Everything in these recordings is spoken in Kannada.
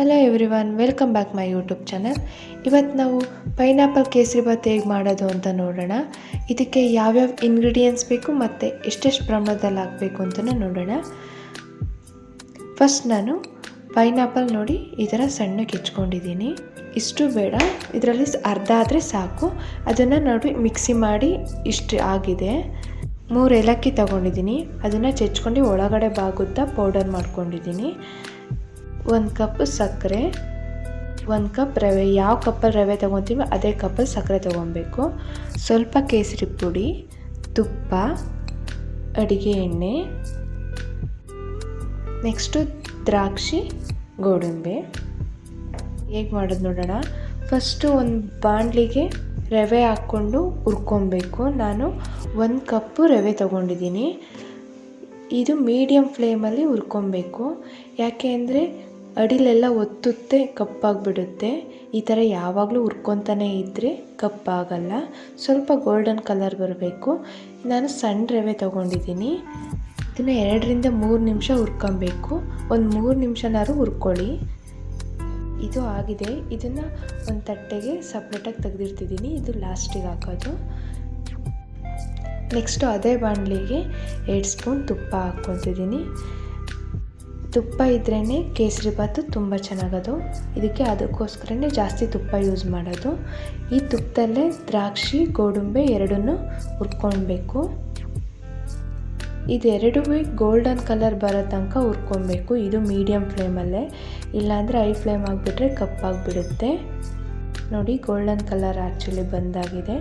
Hello everyone welcome back my YouTube channel ಇವತ್ತು ನಾವು ಪೈನಾಪಲ್ ಕೇಸರಿ ಭಾತ್ ಹೇಗೆ ಮಾಡೋದು ಅಂತ ನೋಡೋಣ. ಇದಕ್ಕೆ ಯಾವ್ಯಾವ ಇಂಗ್ರೀಡಿಯೆಂಟ್ಸ್ ಬೇಕು ಮತ್ತು ಎಷ್ಟೆಷ್ಟು ಪ್ರಮಾಣದಲ್ಲಿ ಹಾಕಬೇಕು ಅಂತಲೂ ನೋಡೋಣ. ಫಸ್ಟ್ ನಾನು ಪೈನಾಪಲ್ ನೋಡಿ ಈ ಥರ ಸಣ್ಣಗೆ ಹೆಚ್ಕೊಂಡಿದ್ದೀನಿ. ಇಷ್ಟು ಬೇಡ, ಇದರಲ್ಲಿ ಅರ್ಧ ಆದರೆ ಸಾಕು. ಅದನ್ನು ನೋಡಿ ಮಿಕ್ಸಿ ಮಾಡಿ ಇಷ್ಟು ಆಗಿದೆ. ಮೂರು ಏಲಕ್ಕಿ ತಗೊಂಡಿದ್ದೀನಿ. ಅದನ್ನು ಚೆಚ್ಕೊಂಡು ಒಳಗಡೆ ಬಾಗುತ್ತಾ ಪೌಡರ್ ಮಾಡ್ಕೊಂಡಿದ್ದೀನಿ. ಒಂದು ಕಪ್ ಸಕ್ಕರೆ, ಒಂದು ಕಪ್ ರವೆ, ಯಾವ ಕಪ್ಪಲ್ಲಿ ರವೆ ತೊಗೊತೀವಿ ಅದೇ ಕಪ್ಪಲ್ಲಿ ಸಕ್ಕರೆ ತೊಗೊಬೇಕು. ಸ್ವಲ್ಪ ಕೇಸರಿ ಪುಡಿ, ತುಪ್ಪ, ಅಡಿಗೆ ಎಣ್ಣೆ, ನೆಕ್ಸ್ಟು ದ್ರಾಕ್ಷಿ, ಗೋಡಂಬಿ. ಹೇಗೆ ಮಾಡೋದು ನೋಡೋಣ. ಫಸ್ಟು ಒಂದು ಬಾಣಲಿಗೆ ರವೆ ಹಾಕ್ಕೊಂಡು ಹುರ್ಕೊಬೇಕು. ನಾನು ಒಂದು ಕಪ್ಪು ರವೆ ತೊಗೊಂಡಿದ್ದೀನಿ. ಇದು ಮೀಡಿಯಮ್ ಫ್ಲೇಮಲ್ಲಿ ಹುರ್ಕೊಬೇಕು. ಯಾಕೆ ಅಂದರೆ ಅಡಿಲೆಲ್ಲ ಒತ್ತುತ್ತೆ, ಕಪ್ಪಾಗಿಬಿಡುತ್ತೆ. ಈ ಥರ ಯಾವಾಗಲೂ ಹುರ್ಕೊತಾನೆ ಇದ್ದರೆ ಕಪ್ಪಾಗಲ್ಲ. ಸ್ವಲ್ಪ ಗೋಲ್ಡನ್ ಕಲರ್ ಬರಬೇಕು. ನಾನು ಸಣ್ಣ ರವೆ ತೊಗೊಂಡಿದ್ದೀನಿ. ಇದನ್ನು ಎರಡರಿಂದ ಮೂರು ನಿಮಿಷ ಹುರ್ಕೊಬೇಕು ಒಂದು ಮೂರು ನಿಮಿಷನಾದ್ರೂ ಹುರ್ಕೊಳ್ಳಿ ಇದು ಆಗಿದೆ. ಇದನ್ನು ಒಂದು ತಟ್ಟೆಗೆ ಸಪ್ರೇಟಾಗಿ ತೆಗೆದಿರ್ತಿದ್ದೀನಿ. ಇದು ಲಾಸ್ಟಿಗೆ ಹಾಕೋದು. ನೆಕ್ಸ್ಟು ಅದೇ ಬಾಣಲಿಗೆ ಎರಡು ಸ್ಪೂನ್ ತುಪ್ಪ ಹಾಕ್ಕೊತಿದ್ದೀನಿ. ತುಪ್ಪ ಇದ್ರೇ ಕೇಸರಿ ಭಾತು ತುಂಬ ಚೆನ್ನಾಗದು. ಇದಕ್ಕೆ ಅದಕ್ಕೋಸ್ಕರನೇ ಜಾಸ್ತಿ ತುಪ್ಪ ಯೂಸ್ ಮಾಡೋದು. ಈ ತುಪ್ಪದಲ್ಲೇ ದ್ರಾಕ್ಷಿ, ಗೋಡಂಬೆ ಎರಡನ್ನೂ ಹುರ್ಕೊಳ್ಬೇಕು ಇದೆರಡೂ ಗೋಲ್ಡನ್ ಕಲರ್ ಬರೋ ತನಕ ಹುರ್ಕೊಬೇಕು ಇದು ಮೀಡಿಯಮ್ ಫ್ಲೇಮಲ್ಲೇ ಇಲ್ಲಾಂದರೆ ಐ ಫ್ಲೇಮ್ ಆಗಿಬಿಟ್ರೆ ಕಪ್ಪಾಗಿಬಿಡುತ್ತೆ ನೋಡಿ ಗೋಲ್ಡನ್ ಕಲರ್ ಆ್ಯಕ್ಚುಲಿ ಬಂದಾಗಿದೆ.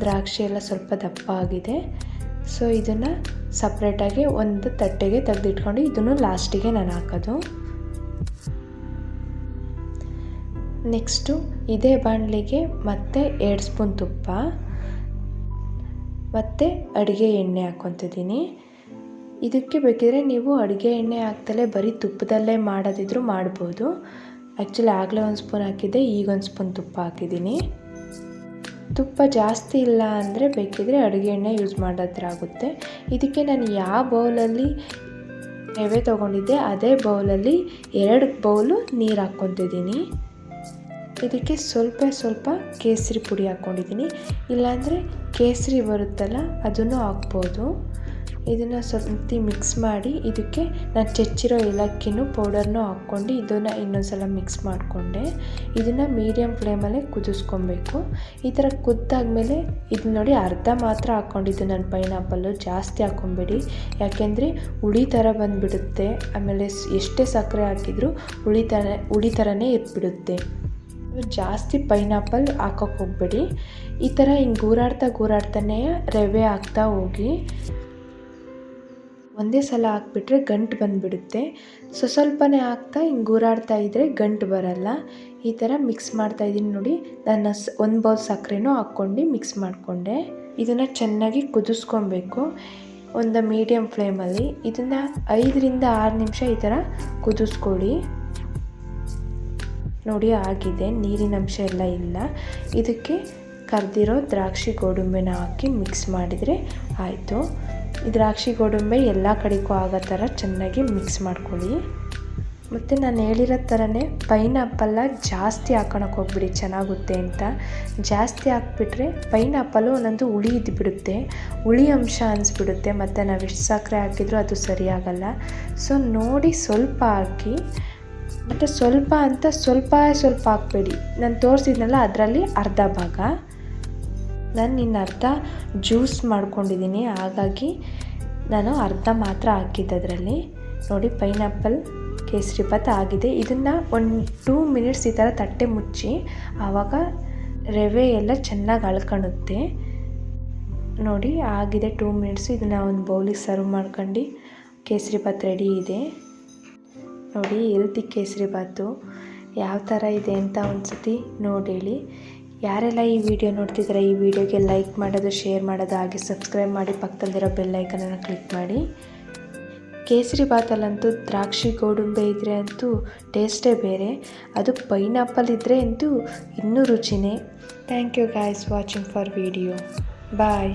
ದ್ರಾಕ್ಷಿ ಎಲ್ಲ ಸ್ವಲ್ಪ ದಪ್ಪ ಆಗಿದೆ. ಸೊ ಇದನ್ನು ಸಪ್ರೇಟಾಗಿ ಒಂದು ತಟ್ಟೆಗೆ ತೆಗೆದಿಟ್ಕೊಂಡು ಇದನ್ನು ಲಾಸ್ಟಿಗೆ ನಾನು ಹಾಕೋದು. ನೆಕ್ಸ್ಟು ಇದೇ ಬಾಣಲಿಗೆ ಮತ್ತೆ ಎರಡು ಸ್ಪೂನ್ ತುಪ್ಪ, ಮತ್ತು ಅಡುಗೆ ಎಣ್ಣೆ ಹಾಕ್ಕೊತಿದ್ದೀನಿ. ಇದಕ್ಕೆ ಬೇಕಿದ್ರೆ ನೀವು ಅಡುಗೆ ಎಣ್ಣೆ ಹಾಕ್ತಲೇ ಬರೀ ತುಪ್ಪದಲ್ಲೇ ಮಾಡೋದಿದ್ರು ಮಾಡ್ಬೋದು. ಆ್ಯಕ್ಚುಲಿ ಆಗಲೇ ಒಂದು ಸ್ಪೂನ್ ಹಾಕಿದ್ದೆ, ಈಗ ಒಂದು ಸ್ಪೂನ್ ತುಪ್ಪ ಹಾಕಿದ್ದೀನಿ. ತುಪ್ಪ ಜಾಸ್ತಿ ಇಲ್ಲ ಅಂದರೆ ಬೇಕಿದ್ರೆ ಅಡುಗೆ ಎಣ್ಣೆ ಯೂಸ್ ಮಾಡೋದ್ರಾಗುತ್ತೆ ಇದಕ್ಕೆ ನಾನು ಯಾವ ಬೌಲಲ್ಲಿ ರವೆ ತೊಗೊಂಡಿದ್ದೆ, ಅದೇ ಬೌಲಲ್ಲಿ ಎರಡು ಬೌಲು ನೀರು ಹಾಕ್ಕೊತಿದ್ದೀನಿ. ಇದಕ್ಕೆ ಸ್ವಲ್ಪ ಸ್ವಲ್ಪ ಕೇಸರಿ ಪುಡಿ ಹಾಕ್ಕೊಂಡಿದ್ದೀನಿ. ಇಲ್ಲಾಂದರೆ ಕೇಸರಿ ಬರುತ್ತಲ್ಲ, ಅದನ್ನು ಹಾಕ್ಬೋದು. ಇದನ್ನು ಸ್ವಲ್ಪ ಮಿಕ್ಸ್ ಮಾಡಿ ಇದಕ್ಕೆ ನಾನು ಚೆಚ್ಚಿರೋ ಏಲಕ್ಕಿನೂ ಪೌಡರ್ನೂ ಹಾಕ್ಕೊಂಡು ಇದನ್ನು ಇನ್ನೊಂದು ಸಲ ಮಿಕ್ಸ್ ಮಾಡಿಕೊಂಡೆ. ಇದನ್ನು ಮೀಡಿಯಮ್ ಫ್ಲೇಮಲ್ಲೇ ಕುದಿಸ್ಕೊಬೇಕು. ಈ ಥರ ಕುದ್ದಾದ್ಮೇಲೆ ಇದು ನೋಡಿ ಅರ್ಧ ಮಾತ್ರ ಹಾಕ್ಕೊಂಡಿದ್ದು ನಾನು ಪೈನಾಪಲ್ಲು ಜಾಸ್ತಿ ಹಾಕ್ಕೊಂಬೇಡಿ. ಯಾಕೆಂದರೆ ಹುಳಿ ಥರ ಬಂದುಬಿಡುತ್ತೆ. ಆಮೇಲೆ ಎಷ್ಟೇ ಸಕ್ಕರೆ ಹಾಕಿದರೂ ಹುಳಿ ಥರ, ಹುಳಿ ಥರನೇ ಇಟ್ಬಿಡುತ್ತೆ ಜಾಸ್ತಿ ಪೈನಾಪಲ್ ಹಾಕೋಕ್ಕೆ ಹೋಗ್ಬೇಡಿ. ಈ ಥರ ಹಿಂಗೆ ಗೂರಾಡ್ತಾ ಗೂರಾಡ್ತಾನೆ ರವೆ ಹಾಕ್ತಾ ಹೋಗಿ. ಒಂದೇ ಸಲ ಹಾಕ್ಬಿಟ್ರೆ ಗಂಟು ಬಂದುಬಿಡುತ್ತೆ. ಸೊ, ಸ್ವಲ್ಪನೇ ಹಾಕ್ತಾ ಹಿಂಗೆ ಗೂರಾಡ್ತಾ ಇದ್ದರೆ ಗಂಟು ಬರಲ್ಲ. ಈ ಥರ ಮಿಕ್ಸ್ ಮಾಡ್ತಾ ಇದ್ದೀನಿ ನೋಡಿ. ನಾನು ಸ್, ಒಂದು ಬೌಲ್ ಸಕ್ಕರೆನೂ ಹಾಕ್ಕೊಂಡು ಮಿಕ್ಸ್ ಮಾಡಿಕೊಂಡೆ. ಇದನ್ನು ಚೆನ್ನಾಗಿ ಕುದಿಸ್ಕೊಬೇಕು. ಒಂದು ಮೀಡಿಯಮ್ ಫ್ಲೇಮಲ್ಲಿ. ಇದನ್ನು ಐದರಿಂದ ಆರು ನಿಮಿಷ ಈ ಥರ ಕುದಿಸ್ಕೊಳ್ಳಿ. ನೋಡಿ, ಆಗಿದೆ. ನೀರಿನ ಅಂಶ ಎಲ್ಲ ಇಲ್ಲ. ಇದಕ್ಕೆ ಕರೆದಿರೋ ದ್ರಾಕ್ಷಿ ಗೋಡಂಬಿನ ಹಾಕಿ ಮಿಕ್ಸ್ ಮಾಡಿದರೆ ಆಯಿತು. ದ್ರಾಕ್ಷಿ ಗೋಡಂಬಿ ಎಲ್ಲ ಕಡೆಗೂ ಆಗೋ ಥರ ಚೆನ್ನಾಗಿ ಮಿಕ್ಸ್ ಮಾಡ್ಕೊಳ್ಳಿ. ಮತ್ತು ನಾನು ಹೇಳಿರೋ ಥರನೇ ಪೈನಾಪಲ್ಲ ಜಾಸ್ತಿ ಹಾಕೊಳಕ್ಕೆ ಹೋಗ್ಬಿಡಿ, ಚೆನ್ನಾಗುತ್ತೆ ಅಂತ. ಜಾಸ್ತಿ ಹಾಕ್ಬಿಟ್ರೆ ಪೈನಾಪಲ್ಲು ಒಂದೊಂದು ಹುಳಿ ಇದ್ದುಬಿಡುತ್ತೆ ಹುಳಿ ಅಂಶ ಅನಿಸ್ಬಿಡುತ್ತೆ, ಮತ್ತು ನಾವು ಎಷ್ಟು ಸಕ್ಕರೆ ಹಾಕಿದರೂ ಅದು ಸರಿಯಾಗಲ್ಲ. ಸೊ ನೋಡಿ ಸ್ವಲ್ಪ ಹಾಕಿ. ಮತ್ತು ಸ್ವಲ್ಪ ಅಂತ ಸ್ವಲ್ಪ ಸ್ವಲ್ಪ ಹಾಕ್ಬೇಡಿ. ನಾನು ತೋರಿಸಿದ್ನಲ್ಲ ಅದರಲ್ಲಿ ಅರ್ಧ ಭಾಗ. ನಾನು ನಿನ್ನ ಅರ್ಧ ಜ್ಯೂಸ್ ಮಾಡ್ಕೊಂಡಿದ್ದೀನಿ. ಹಾಗಾಗಿ ನಾನು ಅರ್ಧ ಮಾತ್ರ ಹಾಕಿದ್ದೆ ಅದರಲ್ಲಿ ನೋಡಿ, ಪೈನಾಪಲ್, ಕೇಸರಿ ಭಾತ್ ಆಗಿದೆ. ಇದನ್ನು ಒಂದು ಟೂ ಮಿನಿಟ್ಸ್ ಈ ಥರ ತಟ್ಟೆ ಮುಚ್ಚಿ, ಆವಾಗ ರವೆ ಎಲ್ಲ ಚೆನ್ನಾಗಿ ಅಳ್ಕೊಳುತ್ತೆ ನೋಡಿ, ಆಗಿದೆ ಟೂ ಮಿನಿಟ್ಸು ಇದನ್ನು ಒಂದು ಬೌಲಿಗೆ ಸರ್ವ್ ಮಾಡ್ಕೊಂಡು. ಕೇಸರಿ ಭಾತ್ ರೆಡಿ ಇದೆ. ನೋಡಿ ಎಲ್ತಿ ಕೇಸರಿ ಭಾತು ಯಾವ ಥರ ಇದೆ ಅಂತ ಒಂದು ಸತಿ ನೋಡಿ ಯಾರೆಲ್ಲ ಈ ವಿಡಿಯೋ ನೋಡ್ತಿದ್ದಾರೆ, ಈ ವಿಡಿಯೋಗೆ ಲೈಕ್ ಮಾಡೋದು, ಶೇರ್ ಮಾಡೋದು, ಹಾಗೆ ಸಬ್ಸ್ಕ್ರೈಬ್ ಮಾಡಿ ಪಕ್ಕದಲ್ಲಿರೋ ಬೆಲ್ಲೈಕನನ್ನು ಕ್ಲಿಕ್ ಮಾಡಿ. ಕೇಸರಿ ಬಾತಲ್ಲಂತೂ ದ್ರಾಕ್ಷಿ ಗೋಡುಂಬೆ ಇದ್ದರೆ ಅಂತೂ ಟೇಸ್ಟೇ ಬೇರೆ. ಅದು ಪೈನಾಪಲ್ ಇದ್ದರೆ ಅಂತೂ ಇನ್ನೂ ರುಚಿನೇ. Thank you guys watching for video bye